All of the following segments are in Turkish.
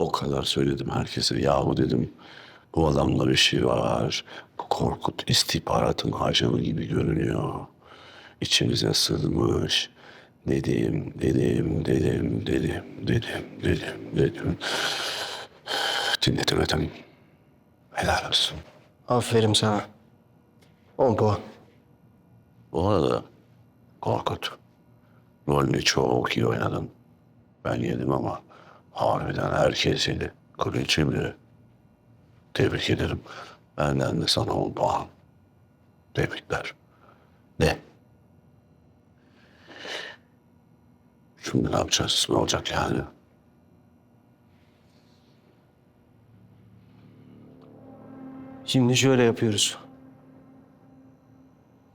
O kadar söyledim herkese. Yahu dedim bu adamla bir şey var. Korkut istihbaratın ajanı gibi görünüyor. İçimize sızmış. Dedim, dedim, dedim, dedim, dedim, dedim, dedim. Dinletemedim. Helal olsun. Aferin sana. 10 puan. Bu arada Korkut, rolünü çok iyi oynadın. Ben yedim ama harbiden herkes yedi. Kraliçe bile. Tebrik ederim. Benden de sana on puan. Tebrikler. Ne? Şimdi ne yapacağız? Ne olacak yani? Şimdi şöyle yapıyoruz.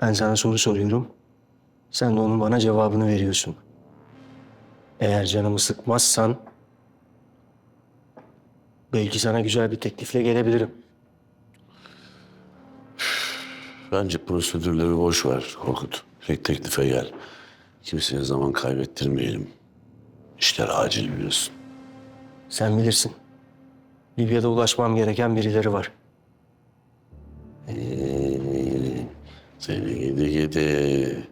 Ben sana soru soruyorum. Sen de onun bana cevabını veriyorsun. Eğer canımı sıkmazsan belki sana güzel bir teklifle gelebilirim. Bence prosedürleri boş ver Korkut. Tek teklife gel. Kimseye zaman kaybettirmeyelim. İşler acil biliyorsun. Sen bilirsin. Libya'da ulaşmam gereken birileri var. Seni gidi gidi.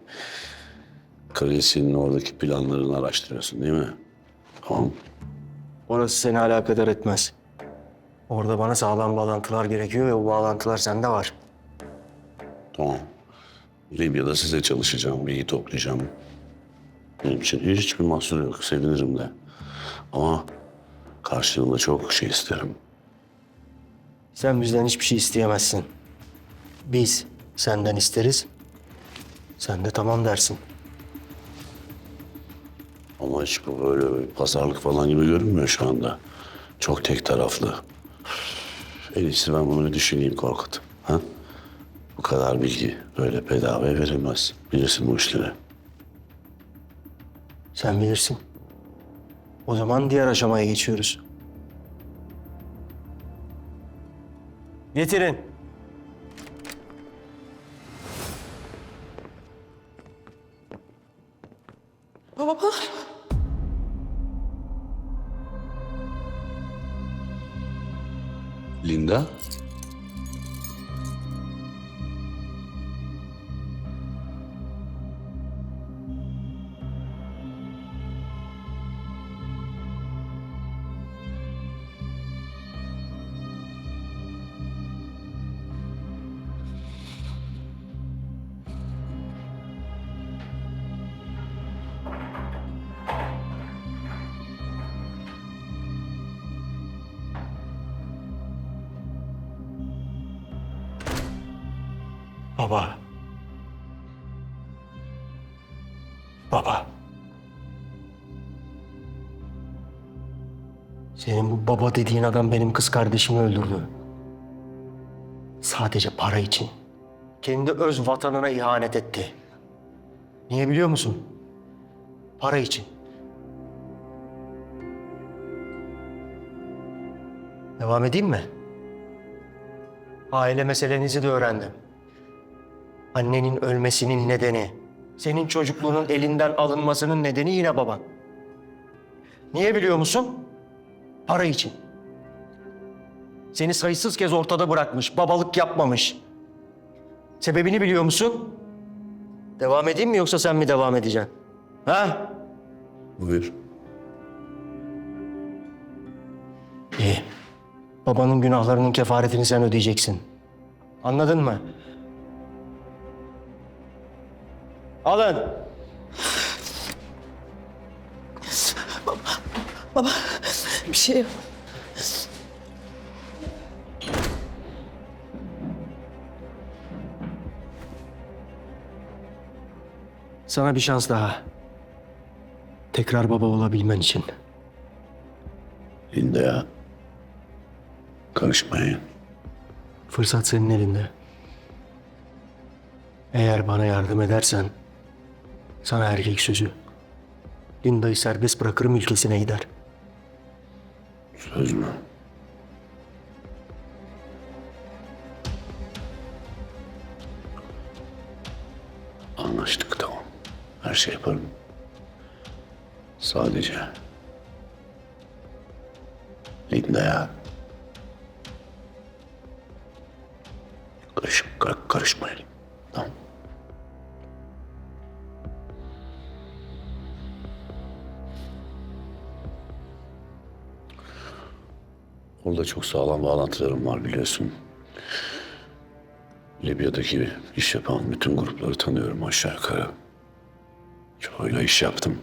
Kalesinin oradaki planlarını araştırıyorsun değil mi? Tamam. Orası seni alakadar etmez. Orada bana sağlam bağlantılar gerekiyor ve o bağlantılar sende var. Tamam. Libya'da size çalışacağım, bilgi toplayacağım. Benim için hiçbir mahsur yok, sevinirim de. Ama karşılığında çok şey isterim. Sen bizden hiçbir şey isteyemezsin. Biz senden isteriz. Sen de tamam dersin. Ama hiç bu böyle bir pazarlık falan gibi görünmüyor şu anda. Çok tek taraflı. En iyisi ben bunu bir düşüneyim Korkut. Ha? Bu kadar bilgi böyle bedava verilmez. Bilirsin bu işleri. Sen bilirsin. O zaman diğer aşamaya geçiyoruz. Getirin. Linda? Baba. Baba. Senin bu baba dediğin adam benim kız kardeşimi öldürdü. Sadece para için. Kendi öz vatanına ihanet etti. Niye biliyor musun? Para için. Devam edeyim mi? Aile meselenizi de öğrendim. Annenin ölmesinin nedeni, senin çocukluğunun elinden alınmasının nedeni yine baban. Niye biliyor musun? Para için. Seni sayısız kez ortada bırakmış, babalık yapmamış. Sebebini biliyor musun? Devam edeyim mi yoksa sen mi devam edeceksin? Ha? Buyur. İyi. Babanın günahlarının kefaretini sen ödeyeceksin. Anladın mı? Alın. Baba. Bir şey yok. Sana bir şans daha. Tekrar baba olabilmen için. Linda ya. Karışmayın. Fırsat senin elinde. Eğer bana yardım edersen sana erkek sözü. Linda'yı serbest bırakırım ülkesine gider. Söz mü? Anlaştık tamam. Her şey yaparım. Sadece Linda ya. Karış, kar, karışmayın. Tamam. Orada çok sağlam bağlantılarım var biliyorsun. Libya'daki iş yapan bütün grupları tanıyorum aşağı yukarı. Çoğuyla iş yaptım.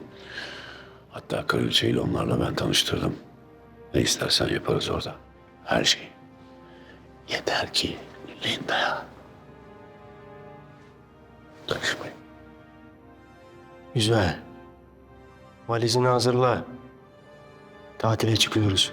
Hatta kraliçeyle onlarla ben tanıştırdım. Ne istersen yaparız orada. Her şeyi. Yeter ki Linda'ya. Karışmayın. Güzel. Valizini hazırla. Tatile çıkıyoruz.